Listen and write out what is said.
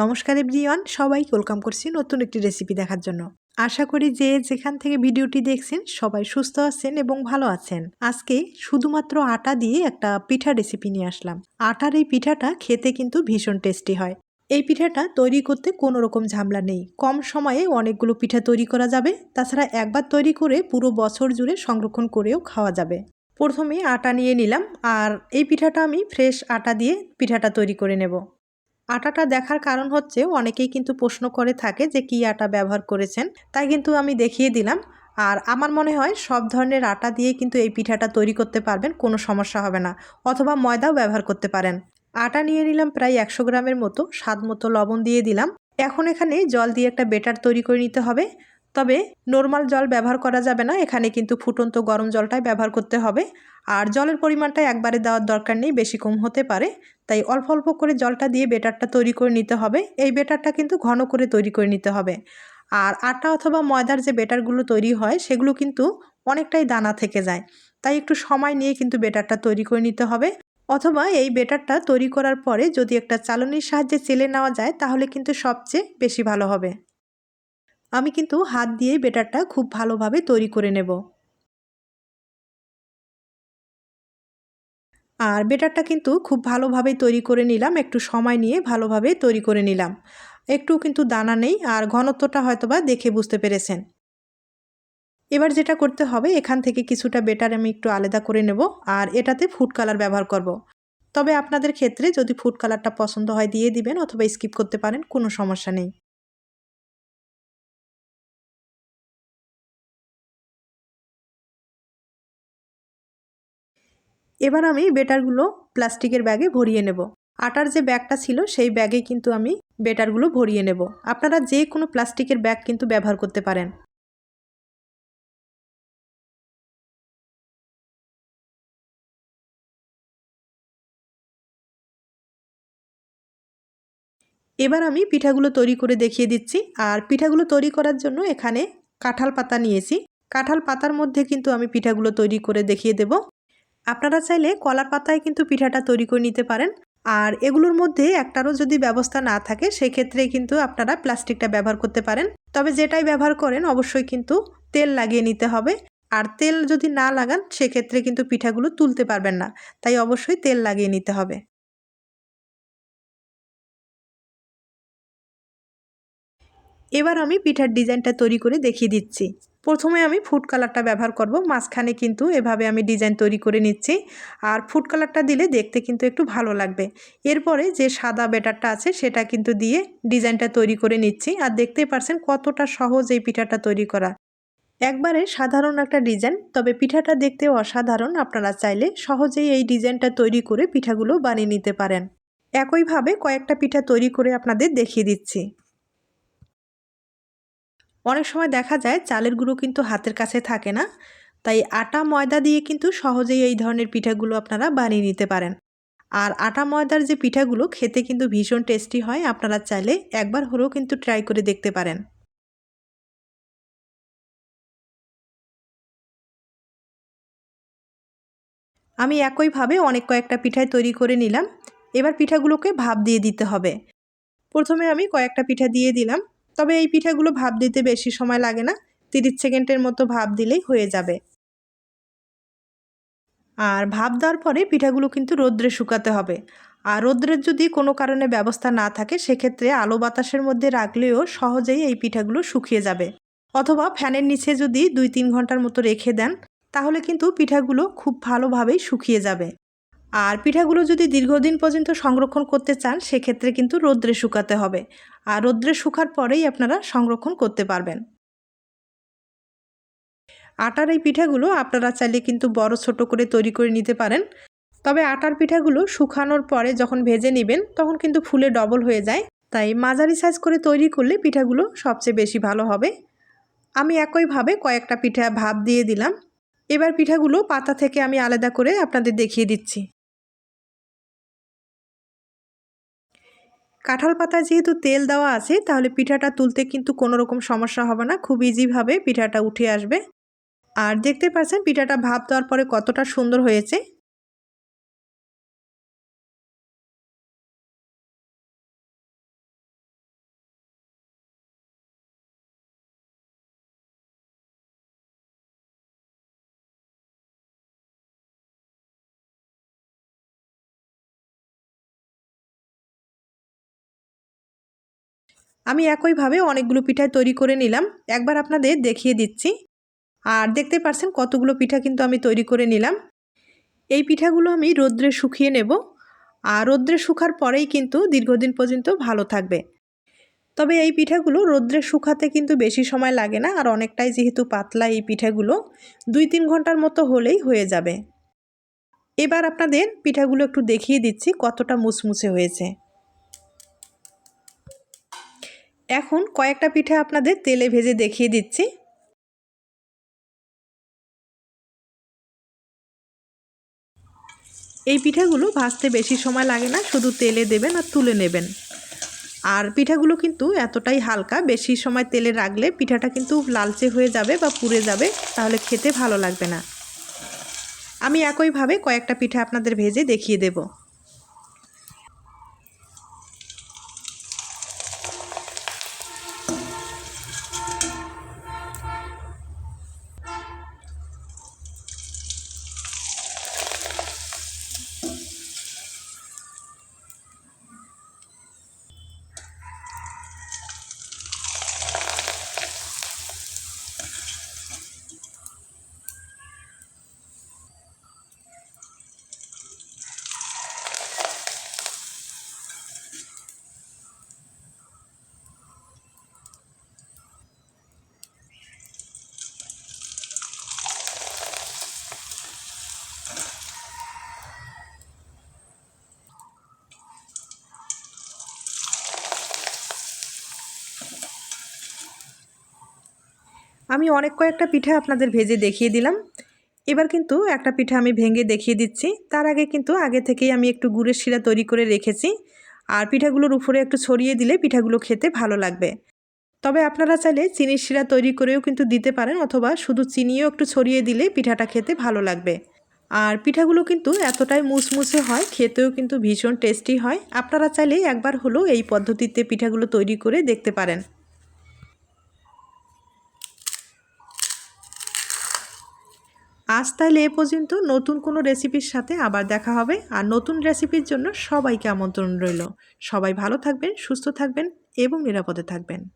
নমস্কার এভরিওয়ান, সবাইকে ওয়েলকাম করছি নতুন একটি রেসিপি দেখার জন্য। আশা করি যে যেখান থেকে ভিডিওটি দেখছেন, সবাই সুস্থ আছেন এবং ভালো আছেন। আজকে শুধুমাত্র আটা দিয়ে একটা পিঠা রেসিপি নিয়ে আসলাম। আটার এই পিঠাটা খেতে কিন্তু ভীষণ টেস্টি হয়। এই পিঠাটা তৈরি করতে কোনো রকম ঝামেলা নেই। কম সময়ে অনেকগুলো পিঠা তৈরি করা যাবে। তাছাড়া একবার তৈরি করে পুরো বছর জুড়ে সংরক্ষণ করেও খাওয়া যাবে। প্রথমে আটা নিয়ে নিলাম আর এই পিঠাটা আমি ফ্রেশ আটা দিয়ে পিঠাটা তৈরি করে নেব। আটাটা দেখার কারণ হচ্ছে অনেকেই কিন্তু প্রশ্ন করে থাকে যে কি আটা ব্যবহার করেছেন। তাই কিন্তু আমি দেখিয়ে দিলাম। আর আমার মনে হয় সব ধরনের আটা দিয়ে কিন্তু এই পিঠাটা তৈরি করতে পারবেন, কোনো সমস্যা হবে না। অথবা ময়দাও ব্যবহার করতে পারেন। আটা নিয়ে নিলাম প্রায় একশো গ্রামের মতো স্বাদ মতো লবণ দিয়ে দিলাম। এখন এখানে জল দিয়ে একটা বেটার তৈরি করে নিতে হবে। তবে নর্মাল জল ব্যবহার করা যাবে না। এখানে কিন্তু ফুটন্ত গরম জলটাই ব্যবহার করতে হবে। আর জলের পরিমাণটা একবারে দেওয়ার দরকার নেই, বেশি কম হতে পারে। তাই অল্প অল্প করে জলটা দিয়ে বেটারটা তৈরি করে নিতে হবে। এই বেটারটা কিন্তু ঘন করে তৈরি করে নিতে হবে। আর আটা অথবা ময়দার যে বেটারগুলো তৈরি হয়, সেগুলো কিন্তু অনেকটাই দানা থেকে যায়। তাই একটু সময় নিয়ে কিন্তু বেটারটা তৈরি করে নিতে হবে। অথবা এই বেটারটা তৈরি করার পরে যদি একটা চালনির সাহায্যে চেলে নেওয়া যায়, তাহলে কিন্তু সবচেয়ে বেশি ভালো হবে। আমি কিন্তু হাত দিয়ে বেটারটা খুব ভালোভাবে তৈরি করে নেব। আর বেটারটা কিন্তু খুব ভালোভাবে তৈরি করে নিলাম, একটু সময় নিয়ে ভালোভাবে তৈরি করে নিলাম। একটু কিন্তু দানা নেই, আর ঘনত্বটা হয়তোবা দেখে বুঝতে পেরেছেন। এবার যেটা করতে হবে, এখান থেকে কিছুটা বেটার আমি একটু আলাদা করে নেব, আর এটাতে ফুড কালার ব্যবহার করব। তবে আপনাদের ক্ষেত্রে যদি ফুড কালারটা পছন্দ হয়, দিয়ে দিবেন অথবা স্কিপ করতে পারেন, কোনো সমস্যা নেই। এবার আমি বেটারগুলো প্লাস্টিকের ব্যাগে ভরিয়ে নেব। আটার যে ব্যাগটা ছিল, সেই ব্যাগে কিন্তু আমি বেটারগুলো ভরিয়ে নেব। আপনারা যে কোনো প্লাস্টিকের ব্যাগ কিন্তু ব্যবহার করতে পারেন। এবার আমি পিঠাগুলো তৈরি করে দেখিয়ে দিচ্ছি। আর পিঠাগুলো তৈরি করার জন্য এখানে কাঁঠাল পাতা নিয়েছি। কাঁঠাল পাতার মধ্যে কিন্তু আমি পিঠাগুলো তৈরি করে দেখিয়ে দেব। আপনারা চাইলে কলার পাতায় কিন্তু পিঠাটা তৈরি করে নিতে পারেন। আর এগুলোর মধ্যে একটারও যদি ব্যবস্থা না থাকে, সেক্ষেত্রে কিন্তু আপনারা প্লাস্টিকটা ব্যবহার করতে পারেন। তবে যেটাই ব্যবহার করেন, অবশ্যই কিন্তু তেল লাগিয়ে নিতে হবে। আর তেল যদি না লাগান, সেক্ষেত্রে কিন্তু পিঠাগুলো তুলতে পারবেন না। তাই অবশ্যই তেল লাগিয়ে নিতে হবে। এবার আমি পিঠার ডিজাইনটা তৈরি করে দেখিয়ে দিচ্ছি। প্রথমে আমি ফুড কালারটা ব্যবহার করব, মাঝখানে কিন্তু এভাবে আমি ডিজাইন তৈরি করে নিচ্ছি। আর ফুড কালারটা দিলে দেখতে কিন্তু একটু ভালো লাগবে। এরপরে যে সাদা বেটারটা আছে সেটা কিন্তু দিয়ে ডিজাইনটা তৈরি করে নিচ্ছি। আর দেখতেই পারছেন কতটা সহজ এই পিঠাটা তৈরি করা। একবারে সাধারণ একটা ডিজাইন তবে পিঠাটা দেখতে অসাধারণ। আপনারা চাইলে সহজেই এই ডিজাইনটা তৈরি করে পিঠাগুলো বানিয়ে নিতে পারেন। একইভাবে কয়েকটা পিঠা তৈরি করে আপনাদের দেখিয়ে দিচ্ছি। অনেক সময় দেখা যায় চালের গুঁড়ো কিন্তু হাতের কাছে থাকে না। তাই আটা, ময়দা দিয়ে কিন্তু সহজেই এই ধরনের পিঠাগুলো আপনারা বানিয়ে নিতে পারেন। আর আটা, ময়দার যে পিঠাগুলো, খেতে কিন্তু ভীষণ টেস্টি হয়। আপনারা চাইলে একবার হলেও কিন্তু ট্রাই করে দেখতে পারেন। আমি একইভাবে অনেক কয়েকটা পিঠাই তৈরি করে নিলাম। এবার পিঠাগুলোকে ভাপ দিয়ে দিতে হবে। প্রথমে আমি কয়েকটা পিঠা দিয়ে দিলাম। তবে এই পিঠাগুলো ভাব দিতে বেশি সময় লাগে না, তিরিশ সেকেন্ডের মতো ভাব দিলেই হয়ে যাবে। আর ভাব দেওয়ার পরে পিঠাগুলো কিন্তু রোদ্রে শুকাতে হবে। আর রোদ্রের যদি কোনো কারণে ব্যবস্থা না থাকে, সেক্ষেত্রে আলো বাতাসের মধ্যে রাখলেও সহজেই এই পিঠাগুলো শুকিয়ে যাবে। অথবা ফ্যানের নিচে যদি দুই তিন ঘণ্টার মতো রেখে দেন, তাহলে কিন্তু পিঠাগুলো খুব ভালোভাবেই শুকিয়ে যাবে। আর পিঠাগুলো যদি দীর্ঘদিন পর্যন্ত সংরক্ষণ করতে চান, সেক্ষেত্রে কিন্তু রোদ্রে শুকাতে হবে। আর রোদ্রে শুকার পরেই আপনারা সংরক্ষণ করতে পারবেন। আটার এই পিঠাগুলো আপনারা চাইলে কিন্তু বড়, ছোট করে তৈরি করে নিতে পারেন। তবে আটার পিঠাগুলো শুকানোর পরে যখন ভেজে নেবেন, তখন কিন্তু ফুলে ডবল হয়ে যায়। তাই মাঝারি সাইজ করে তৈরি করলে পিঠাগুলো সবচেয়ে বেশি ভালো হবে। আমি একইভাবে কয়েকটা পিঠা ভাব দিয়ে দিলাম। এবার পিঠাগুলো পাতা থেকে আমি আলাদা করে আপনাদের দেখিয়ে দিচ্ছি। কাঁঠাল পাতায় যেহেতু তেল দেওয়া আছে, তাহলে পিঠাটা তুলতে কিন্তু কোনো রকম সমস্যা হবে না। খুব ইজিভাবে পিঠাটা উঠে আসবে। আর দেখতে পাচ্ছেন, পিঠাটা ভাপ দেওয়ার পরে কতটা সুন্দর হয়েছে। আমি একইভাবে অনেকগুলো পিঠা তৈরি করে নিলাম। একবার আপনাদের দেখিয়ে দিচ্ছি। আর দেখতে পারছেন কতগুলো পিঠা কিন্তু আমি তৈরি করে নিলাম। এই পিঠাগুলো আমি রোদ্রে শুকিয়ে নেব। আর রোদ্রে শুকার পরেই কিন্তু দীর্ঘদিন পর্যন্ত ভালো থাকবে। তবে এই পিঠাগুলো রোদ্রে শুকাতে কিন্তু বেশি সময় লাগে না। আর অনেকটাই যেহেতু পাতলা এই পিঠাগুলো দুই তিন ঘণ্টার মতো হলেই হয়ে যাবে। এবার আপনাদের পিঠাগুলো একটু দেখিয়ে দিচ্ছি কতটা মুচমুচে হয়েছে। এখন কয়েকটা পিঠা আপনাদের তেলে ভেজে দেখিয়ে দিচ্ছি। এই পিঠাগুলো ভাজতে বেশি সময় লাগে না, শুধু তেলে দেবেন আর তুলে নেবেন। আর পিঠাগুলো কিন্তু এতটাই হালকা, বেশি সময় তেলে রাখলে পিঠাটা কিন্তু লালচে হয়ে যাবে বা পুড়ে যাবে, তাহলে খেতে ভালো লাগবে না। আমি একইভাবে কয়েকটা পিঠা আপনাদের ভেজে দেখিয়ে দেবো। আমি অনেক কয়েকটা পিঠা আপনাদের ভেজে দেখিয়ে দিলাম। এবার কিন্তু একটা পিঠা আমি ভেঙে দেখিয়ে দিচ্ছি। তার আগে কিন্তু আগে থেকেই আমি একটু গুড়ের শিরা তৈরি করে রেখেছি। আর পিঠাগুলোর উপরে একটু ছড়িয়ে দিলে পিঠাগুলো খেতে ভালো লাগবে। তবে আপনারা চাইলে চিনির শিরা তৈরি করেও কিন্তু দিতে পারেন অথবা শুধু চিনিও একটু ছড়িয়ে দিলে পিঠাটা খেতে ভালো লাগবে। আর পিঠাগুলো কিন্তু এতটাই মুসমুসে হয়, খেতেও কিন্তু ভীষণ টেস্টি হয়। আপনারা চাইলে একবার হলেও এই পদ্ধতিতে পিঠাগুলো তৈরি করে দেখতে পারেন। আজ তাহলে এ পর্যন্ত। নতুন কোনো রেসিপির সাথে আবার দেখা হবে। আর নতুন রেসিপির জন্য সবাইকে আমন্ত্রণ রইল। সবাই ভালো থাকবেন, সুস্থ থাকবেন এবং নিরাপদে থাকবেন।